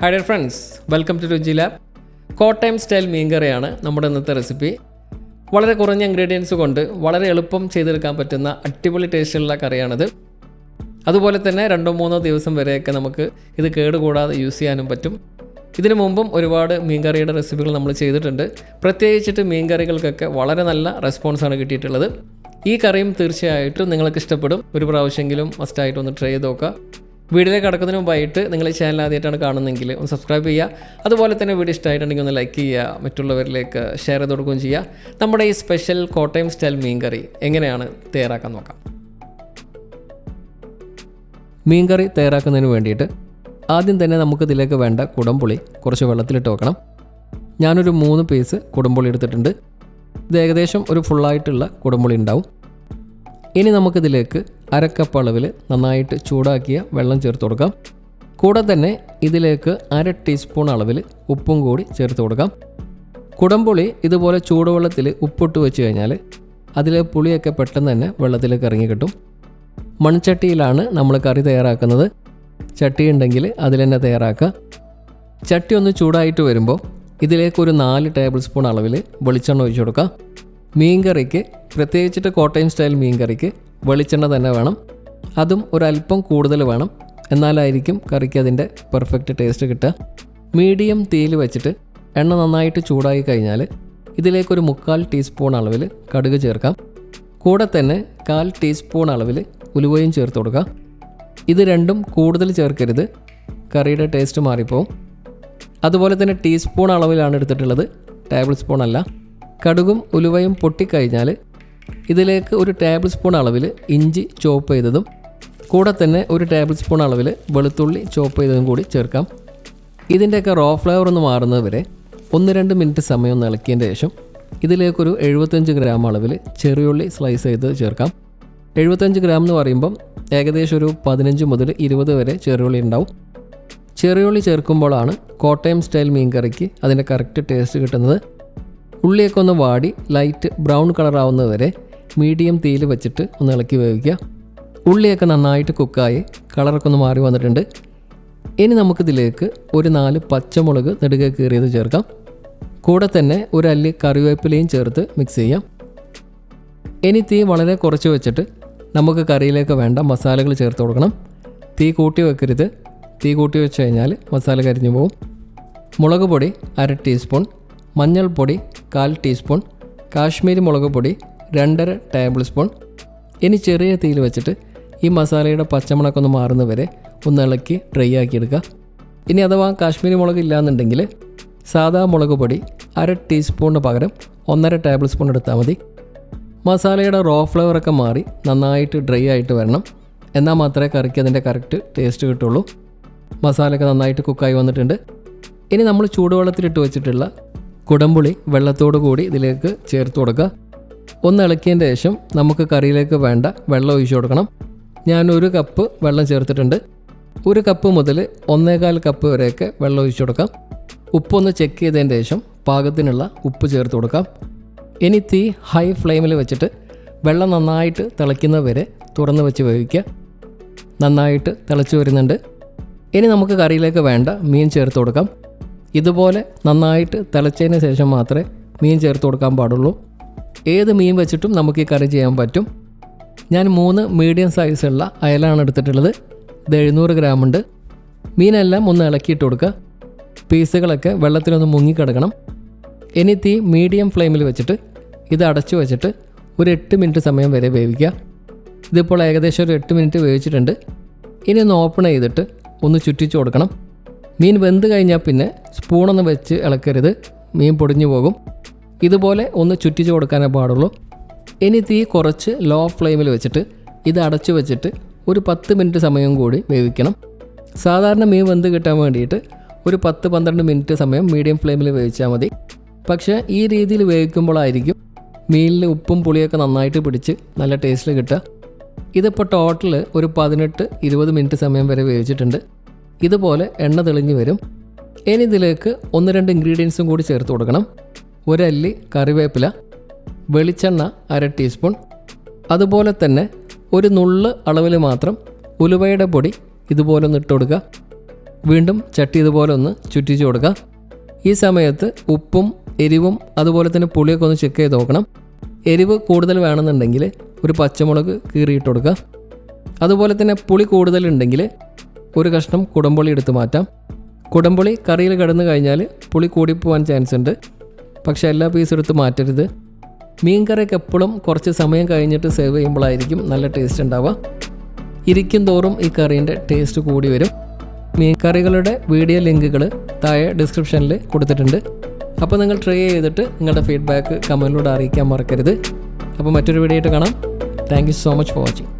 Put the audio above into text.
Hi dear friends welcome to Ruchi lab Kottayam style മീൻകറിയാണ് നമ്മുടെ ഇന്നത്തെ recipe വളരെ കുറഞ്ഞ ഇൻഗ്രീഡിയൻസ് കൊണ്ട് വളരെ എളുപ്പം ചെയ്തെടുക്കാൻ പറ്റുന്ന അടിപൊളി ടേസ്റ്റുള്ള കറിയാണിത്. അതുപോലെ തന്നെ രണ്ടോ മൂന്നോ ദിവസം വരെയൊക്കെ നമുക്ക് ഇത് കേടുകൂടാതെ യൂസ് ചെയ്യാനും പറ്റും. ഇതിനു മുമ്പും ഒരുപാട് മീൻകറിയുടെ റെസിപ്പികൾ നമ്മൾ ചെയ്തിട്ടുണ്ട്. പ്രത്യേകിച്ചിട്ട് മീൻകറികൾക്കൊക്കെ വളരെ നല്ല റെസ്പോൺസാണ് കിട്ടിയിട്ടുള്ളത്. ഈ കറിയും തീർച്ചയായിട്ടും നിങ്ങൾക്ക് ഇഷ്ടപ്പെടും. ഒരു പ്രാവശ്യമെങ്കിലും മസ്റ്റായിട്ട് ഒന്ന് ട്രൈ ചെയ്ത് നോക്കുക. വീഡിയോയിലേക്ക് കടക്കുന്നതിന് മുമ്പായിട്ട് നിങ്ങൾ ഈ ചാനൽ ആദ്യമായിട്ടാണ് കാണുന്നതെങ്കിൽ ഒന്ന് സബ്സ്ക്രൈബ് ചെയ്യുക. അതുപോലെ തന്നെ വീഡിയോ ഇഷ്ടമായിട്ടുണ്ടെങ്കിൽ ഒന്ന് ലൈക്ക് ചെയ്യുക മറ്റുള്ളവരിലേക്ക് ഷെയർ ചെയ്ത് കൊടുക്കുകയും ചെയ്യുക. നമ്മുടെ ഈ സ്പെഷ്യൽ കോട്ടയം സ്റ്റൈൽ മീൻകറി എങ്ങനെയാണ് തയ്യാറാക്കാൻ നോക്കാം. മീൻകറി തയ്യാറാക്കുന്നതിന് വേണ്ടിയിട്ട് ആദ്യം തന്നെ നമുക്ക് ഇതിലേക്ക് വേണ്ട കുടംപുളി കുറച്ച് വെള്ളത്തിലിട്ട് വെക്കണം. ഞാനൊരു മൂന്ന് പീസ് കുടംപുളി എടുത്തിട്ടുണ്ട്. ഇത് ഏകദേശം ഒരു ഫുള്ളായിട്ടുള്ള കുടംപുളി ഉണ്ടാവും. ഇനി നമുക്കിതിലേക്ക് അരക്കപ്പ് അളവിൽ നന്നായിട്ട് ചൂടാക്കിയ വെള്ളം ചേർത്ത് കൊടുക്കാം. കൂടെ തന്നെ ഇതിലേക്ക് അര ടീസ്പൂൺ അളവിൽ ഉപ്പും കൂടി ചേർത്ത് കൊടുക്കാം. കുടംപുളി ഇതുപോലെ ചൂടുവെള്ളത്തിൽ ഉപ്പിട്ട് വെച്ച് കഴിഞ്ഞാൽ അതിലെ പുളിയൊക്കെ പെട്ടെന്ന് തന്നെ വെള്ളത്തിലേക്ക് ഇറങ്ങി കിട്ടും. മൺചട്ടിയിലാണ് നമ്മൾ കറി തയ്യാറാക്കുന്നത്. ചട്ടി ഉണ്ടെങ്കിൽ അതിൽ തന്നെ തയ്യാറാക്കുക. ചട്ടി ഒന്ന് ചൂടായിട്ട് വരുമ്പോൾ ഇതിലേക്ക് ഒരു നാല് ടേബിൾ സ്പൂൺ അളവിൽ വെളിച്ചെണ്ണ ഒഴിച്ചു കൊടുക്കുക മീൻ കറിക്ക് പ്രത്യേകിച്ചിട്ട് കോട്ടയം സ്റ്റൈൽ മീൻ കറിക്ക് വെളിച്ചെണ്ണ തന്നെ വേണം. അതും ഒരല്പം കൂടുതൽ വേണം. എന്നാലായിരിക്കും കറിക്ക് അതിന്റെ പെർഫെക്റ്റ് ടേസ്റ്റ് കിട്ടുക. മീഡിയം തീയിൽ വെച്ചിട്ട് എണ്ണ നന്നായിട്ട് ചൂടായി കഴിഞ്ഞാൽ ഇതിലേക്കൊരു മുക്കാൽ ടീസ്പൂൺ അളവിൽ കടുക് ചേർക്കാം. കൂടെ തന്നെ കാൽ ടീസ്പൂൺ അളവിൽ ഉലുവയും ചേർത്ത് കൊടുക്കുക ഇത് രണ്ടും കൂടുതൽ ചേർക്കരുത്. കറിയുടെ ടേസ്റ്റ് മാറിപ്പോവും. അതുപോലെ തന്നെ ടീസ്പൂൺ അളവിലാണ് എടുത്തിട്ടുള്ളത്. ടേബിൾ സ്പൂൺ അല്ല. കടുകും ഉലുവയും പൊട്ടിക്കഴിഞ്ഞാൽ ഇതിലേക്ക് ഒരു ടേബിൾ സ്പൂൺ അളവിൽ ഇഞ്ചി ചോപ്പ് ചെയ്തതും കൂടെ തന്നെ ഒരു ടേബിൾ സ്പൂൺ അളവിൽ വെളുത്തുള്ളി ചോപ്പ് ചെയ്തതും കൂടി ചേർക്കാം. ഇതിന്റെയൊക്കെ റോ ഫ്ലേവർ ഒന്ന് മാറുന്നത് വരെ ഒന്ന് രണ്ട് മിനിറ്റ് സമയം ഒന്ന് ഇളക്കിയതിന്റെ ശേഷം ഇതിലേക്കൊരു എഴുപത്തഞ്ച് ഗ്രാം അളവിൽ ചെറിയുള്ളി സ്ലൈസ് ചെയ്ത് ചേർക്കാം. എഴുപത്തഞ്ച് ഗ്രാം എന്ന് പറയുമ്പം ഏകദേശം ഒരു പതിനഞ്ച് മുതൽ ഇരുപത് വരെ ചെറിയുള്ളി ഉണ്ടാവും. ചെറിയുള്ളി ചേർക്കുമ്പോഴാണ് കോട്ടയം സ്റ്റൈൽ മീൻ കറിക്ക് അതിന്റെ കറക്റ്റ് ടേസ്റ്റ് കിട്ടുന്നത്. ഉള്ളിയൊക്കെ ഒന്ന് വാടി ലൈറ്റ് ബ്രൗൺ കളർ ആവുന്നത് വരെ മീഡിയം തീയിൽ വെച്ചിട്ട് ഒന്ന് ഇളക്കി വേവിക്കുക. ഉള്ളിയൊക്കെ നന്നായിട്ട് കുക്കായി കളറൊക്കെ ഒന്ന് മാറി വന്നിട്ടുണ്ട്. ഇനി നമുക്കിതിലേക്ക് ഒരു നാല് പച്ചമുളക് നെടുക കീറിയത് ചേർക്കാം. കൂടെ തന്നെ ഒരു അല്ലി കറിവേപ്പിലയും ചേർത്ത് മിക്സ് ചെയ്യാം. ഇനി തീ വളരെ കുറച്ച് വെച്ചിട്ട് നമുക്ക് കറിയിലേക്ക് വേണ്ട മസാലകൾ ചേർത്ത് കൊടുക്കണം. തീ കൂട്ടി വെക്കരുത്. തീ കൂട്ടി വെച്ച് കഴിഞ്ഞാൽ മസാല കരിഞ്ഞു പോകും. മുളക് പൊടി അര ടീസ്പൂൺ മഞ്ഞൾപ്പൊടി കാൽ ടീസ്പൂൺ കാശ്മീരി മുളക് പൊടി രണ്ടര ടേബിൾ സ്പൂൺ. ഇനി ചെറിയ തീയിൽ വെച്ചിട്ട് ഈ മസാലയുടെ മാറുന്ന വരെ ഒന്ന് ഇളക്കി ഡ്രൈ ആക്കിയെടുക്കുക ഇനി അഥവാ കാശ്മീരി മുളക് ഇല്ലയെന്നുണ്ടെങ്കിൽ സാധാ മുളക് പൊടി അര ടീസ്പൂണിന് പകരം ഒന്നര ടേബിൾ സ്പൂൺ എടുത്താൽ മതി. മസാലയുടെ റോ ഫ്ലേവറൊക്കെ മാറി നന്നായിട്ട് ഡ്രൈ ആയിട്ട് വരണം. എന്നാൽ മാത്രമേ കറിക്ക് അതിന്റെ കറക്റ്റ് ടേസ്റ്റ് കിട്ടുള്ളൂ. മസാലയൊക്കെ നന്നായിട്ട് കുക്കായി വന്നിട്ടുണ്ട്. ഇനി നമ്മൾ ചൂടുവെള്ളത്തിലിട്ട് വെച്ചിട്ടുള്ള കുടംപുളി വെള്ളത്തോടു കൂടി ഇതിലേക്ക് ചേർത്ത് കൊടുക്കുക. ഒന്ന് ഇളക്കിയതിന്റെ ശേഷം നമുക്ക് കറിയിലേക്ക് വേണ്ട വെള്ളം ഒഴിച്ചു കൊടുക്കണം. ഞാൻ ഒരു കപ്പ് വെള്ളം ചേർത്തിട്ടുണ്ട്. ഒരു കപ്പ് മുതൽ ഒന്നേകാൽ കപ്പ് വരെയൊക്കെ വെള്ളം ഒഴിച്ചു കൊടുക്കാം. ഉപ്പൊന്ന് ചെക്ക് ചെയ്തതിന്റെ ശേഷം പാകത്തിനുള്ള ഉപ്പ് ചേർത്ത് കൊടുക്കാം. ഇനി തീ ഹൈ ഫ്ലെയിമിൽ വെച്ചിട്ട് വെള്ളം നന്നായിട്ട് തിളയ്ക്കുന്നത് വരെ തുറന്ന് വെച്ച് വേവിക്കുക. നന്നായിട്ട് തിളച്ച് വരുന്നുണ്ട്. ഇനി നമുക്ക് കറിയിലേക്ക് വേണ്ട മീൻ ചേർത്ത് കൊടുക്കാം. ഇതുപോലെ നന്നായിട്ട് തിളച്ചതിന് ശേഷം മാത്രമേ മീൻ ചേർത്ത് കൊടുക്കാൻ പാടുള്ളൂ. ഏത് മീൻ വെച്ചിട്ടും നമുക്ക് ഈ കറി ചെയ്യാൻ പറ്റും. ഞാൻ മൂന്ന് മീഡിയം സൈസുള്ള അയലാണ് എടുത്തിട്ടുള്ളത്. ഇത് എഴുന്നൂറ് ഗ്രാം ഉണ്ട്. മീനെല്ലാം ഒന്ന് ഇളക്കിയിട്ട് കൊടുക്കുക. പീസുകളൊക്കെ വെള്ളത്തിലൊന്ന് മുങ്ങിക്കിടക്കണം ഇനി തീ മീഡിയം ഫ്ലെയിമിൽ വെച്ചിട്ട് ഇത് അടച്ചു വെച്ചിട്ട് ഒരു എട്ട് മിനിറ്റ് സമയം വരെ വേവിക്കുക. ഇതിപ്പോൾ ഏകദേശം ഒരു എട്ട് മിനിറ്റ് വേവിച്ചിട്ടുണ്ട്. ഇനി ഒന്ന് ഓപ്പൺ ചെയ്തിട്ട് ഒന്ന് ചുറ്റിച്ചു കൊടുക്കണം. മീൻ വെന്ത് കഴിഞ്ഞാൽ പിന്നെ സ്പൂണൊന്ന് വെച്ച് ഇളക്കരുത്. മീൻ പൊടിഞ്ഞു പോകും. ഇതുപോലെ ഒന്ന് ചുറ്റിച്ചു കൊടുക്കാനേ പാടുള്ളൂ. ഇനി തീ കുറച്ച് ലോ ഫ്ലെയിമിൽ വെച്ചിട്ട് ഇത് അടച്ചു വെച്ചിട്ട് ഒരു പത്ത് മിനിറ്റ് സമയം കൂടി വേവിക്കണം. സാധാരണ മീൻ വെന്ത് കിട്ടാൻ വേണ്ടിയിട്ട് ഒരു പത്ത് പന്ത്രണ്ട് മിനിറ്റ് സമയം മീഡിയം ഫ്ലെയിമിൽ വേവിച്ചാൽ മതി. പക്ഷേ ഈ രീതിയിൽ വേവിക്കുമ്പോഴായിരിക്കും മീനിൽ ഉപ്പും പുളിയൊക്കെ നന്നായിട്ട് പിടിച്ച് നല്ല ടേസ്റ്റിൽ കിട്ടുക. ഇതിപ്പോൾ ടോട്ടൽ ഒരു പതിനെട്ട് ഇരുപത് മിനിറ്റ് സമയം വരെ വേവിച്ചിട്ടുണ്ട്. ഇതുപോലെ എണ്ണ തെളിഞ്ഞു വരും. ഇനി ഇതിലേക്ക് ഒന്ന് രണ്ട് ഇൻഗ്രീഡിയൻസും കൂടി ചേർത്ത് കൊടുക്കണം. ഒരല്ലി കറിവേപ്പില വെളിച്ചെണ്ണ അര ടീസ്പൂൺ അതുപോലെ തന്നെ ഒരു നുള്ള് അളവിൽ മാത്രം ഉലുവയുടെ പൊടി ഇതുപോലെ ഒന്ന് ഇട്ട് കൊടുക്കുക. വീണ്ടും ചട്ടി ഇതുപോലെ ഒന്ന് ചുറ്റിച്ച് കൊടുക്കുക. ഈ സമയത്ത് ഉപ്പും എരിവും അതുപോലെ തന്നെ പുളിയൊക്കെ ഒന്ന് ചെക്ക് ചെയ്ത് നോക്കണം. എരിവ് കൂടുതൽ വേണമെന്നുണ്ടെങ്കിൽ ഒരു പച്ചമുളക് കീറിയിട്ട് കൊടുക്കുക. അതുപോലെ തന്നെ പുളി കൂടുതലുണ്ടെങ്കിൽ ഒരു കഷ്ണം കുടംപുളി എടുത്തു മാറ്റാം. കുടംപുളി കറിയിൽ കിടന്നു കഴിഞ്ഞാൽ പുളി കൂടിപ്പോവാൻ ചാൻസ് ഉണ്ട്. പക്ഷേ എല്ലാ പീസും എടുത്ത് മാറ്റരുത്. മീൻ കറിയൊക്കെ എപ്പോഴും കുറച്ച് സമയം കഴിഞ്ഞിട്ട് സേവ് ചെയ്യുമ്പോഴായിരിക്കും നല്ല ടേസ്റ്റ് ഉണ്ടാവുക. ഇരിക്കും തോറും ഈ കറീന്റെ ടേസ്റ്റ് കൂടി വരും. മീൻ കറികളുടെ വീഡിയോ ലിങ്കുകൾ താഴെ ഡിസ്ക്രിപ്ഷനിൽ കൊടുത്തിട്ടുണ്ട്. അപ്പോൾ നിങ്ങൾ ട്രൈ ചെയ്തിട്ട് നിങ്ങളുടെ ഫീഡ്ബാക്ക് കമന്റിലൂടെ അറിയിക്കാൻ മറക്കരുത്. അപ്പോൾ മറ്റൊരു വീഡിയോ ആയിട്ട് കാണാം. Thank so much for watching